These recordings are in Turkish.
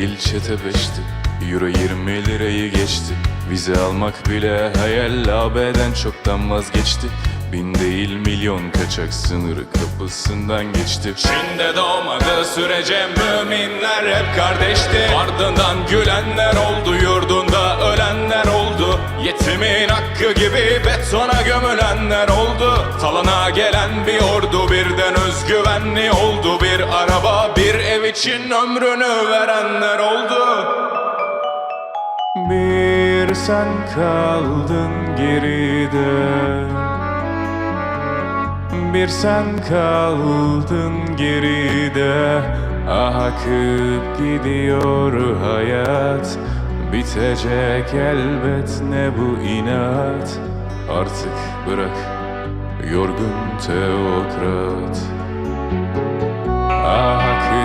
Değil çete Euro 20 lirayı geçti. Vize almak bile hayal AB'den çoktan vazgeçti. Bin değil milyon kaçak sınırı kapısından geçti. Çin'de doğmadığı sürece müminler hep kardeşti. Ardından gülenler oldu Yetimin hakkı gibi betona gömülenler oldu. Talana gelen bir ordu birden özgüvenli oldu. Bir araba bir ev için ömrünü verenler oldu. Bir sen kaldın geride. Bir sen kaldın geride. Akıp gidiyor hayat Bitecek elbet ne bu inat. Artık bırak yorgun teokrat. Ah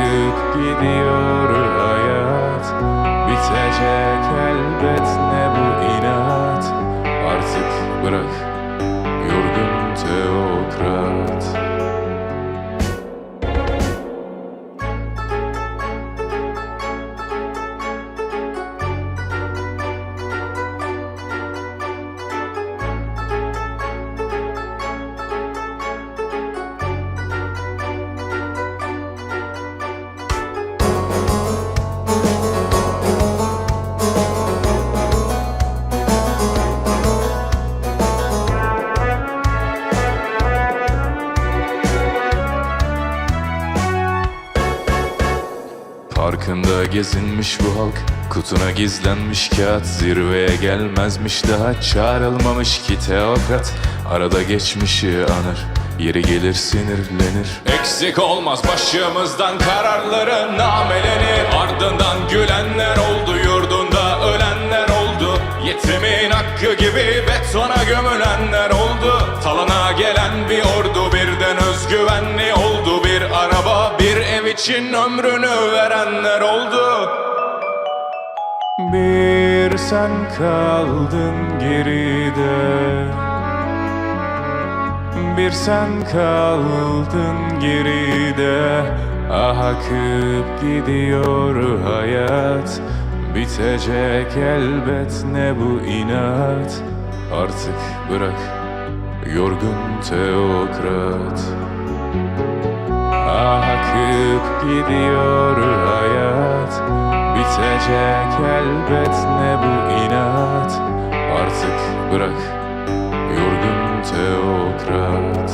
Parkında gezinmiş bu halk Kutuna gizlenmiş kağıt. Zirveye gelmezmiş daha Çağrılmamış ki teokrat. Arada geçmişi anır Yeri gelir sinirlenir. Eksik olmaz başımızdan kararları namelenir. Ardından gülenler oldu yurdunda ölenler oldu. Yetimin hakkı gibi betona gömülenler oldu. Talana gelen bir ordu birden özgüvenli oldu Bir araba bir ev için ömrünü verenler oldu. Bir sen kaldın geride. Bir sen kaldın geride. Ah akıp gidiyor hayat. Bitecek elbet ne bu inat? Artık bırak yorgun teokrat akıp gidiyor hayat. Bitecek elbet ne bu inat? Artık bırak yorgun teokrat